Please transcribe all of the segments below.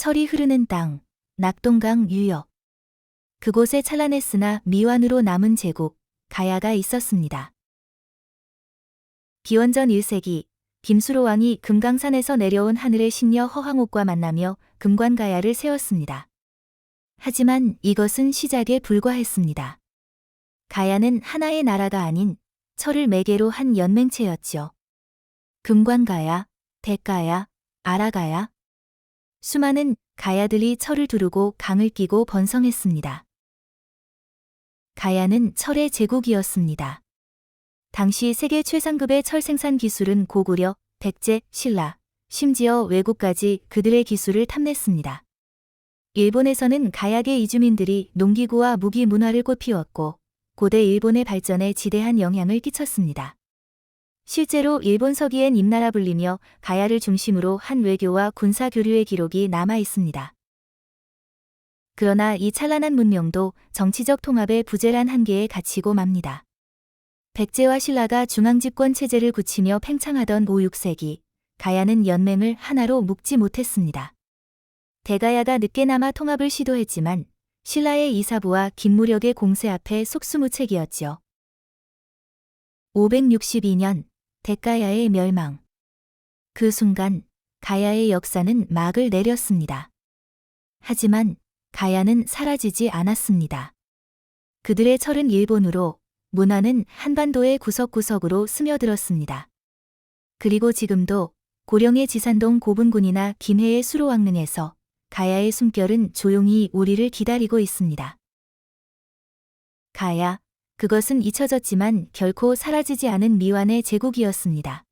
철이 흐르는 땅, 낙동강 유역. 그곳에 찬란했으나 미완으로 남은 제국, 가야가 있었습니다. 기원전 1세기, 김수로 왕이 금강산에서 내려온 하늘의 신녀 허황옥과 만나며 금관가야를 세웠습니다. 하지만 이것은 시작에 불과했습니다. 가야는 하나의 나라가 아닌 철을 매개로 한 연맹체였지요. 금관가야, 대가야, 아라가야. 수많은 가야들이 철을 두르고 강을 끼고 번성했습니다. 가야는 철의 제국이었습니다. 당시 세계 최상급의 철 생산 기술은 고구려, 백제, 신라, 심지어 외국까지 그들의 기술을 탐냈습니다. 일본에서는 가야계 이주민들이 농기구와 무기 문화를 꽃피웠고 고대 일본의 발전에 지대한 영향을 끼쳤습니다. 실제로 일본 서기엔 임나라 불리며 가야를 중심으로 한 외교와 군사 교류의 기록이 남아 있습니다. 그러나 이 찬란한 문명도 정치적 통합의 부재란 한계에 갇히고 맙니다. 백제와 신라가 중앙집권 체제를 굳히며 팽창하던 5, 6세기, 가야는 연맹을 하나로 묶지 못했습니다. 대가야가 늦게나마 통합을 시도했지만 신라의 이사부와 김무력의 공세 앞에 속수무책이었지요. 562년 대가야의 멸망. 그 순간 가야의 역사는 막을 내렸습니다. 하지만 가야는 사라지지 않았습니다. 그들의 철은 일본으로, 문화는 한반도의 구석구석으로 스며들었습니다. 그리고 지금도 고령의 지산동 고분군이나 김해의 수로왕릉에서 가야의 숨결은 조용히 우리를 기다리고 있습니다. 가야, 그것은 잊혀졌지만 결코 사라지지 않은 미완의 제국이었습니다.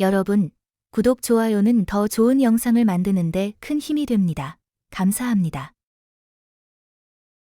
여러분, 구독, 좋아요는 더 좋은 영상을 만드는데 큰 힘이 됩니다. 감사합니다.